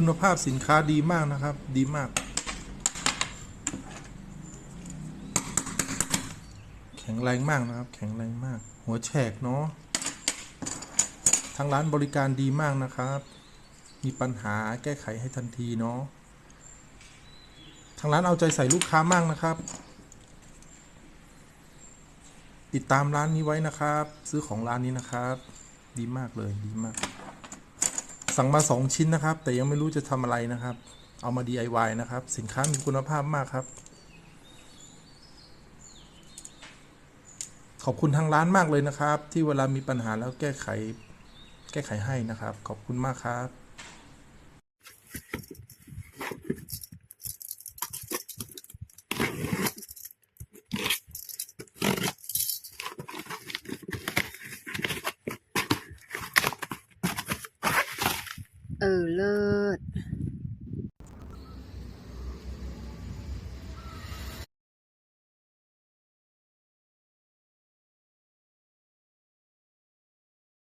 คุณภาพสินค้าดีมากนะครับ ดีมาก แข็งแรงมากนะครับ แข็งแรงมาก หัวแฉกเนาะทางร้านบริการดีมากนะครับ มีปัญหาแก้ไขให้ทันทีเนาะทางร้านเอาใจใส่ลูกค้ามากนะครับ ติดตามร้านนี้ไว้นะครับ ซื้อของร้านนี้นะครับ ดีมากเลยดีมาก สั่งมา 2 ชิ้นนะครับ แต่ยังไม่รู้จะทำอะไรนะครับ เอามา DIY นะครับ สินค้ามีคุณภาพมากครับ ขอบคุณทางร้านมากเลยนะครับ ที่เวลามีปัญหาแล้วแก้ไข แก้ไขให้นะครับ ขอบคุณมากครับ เออเลิศ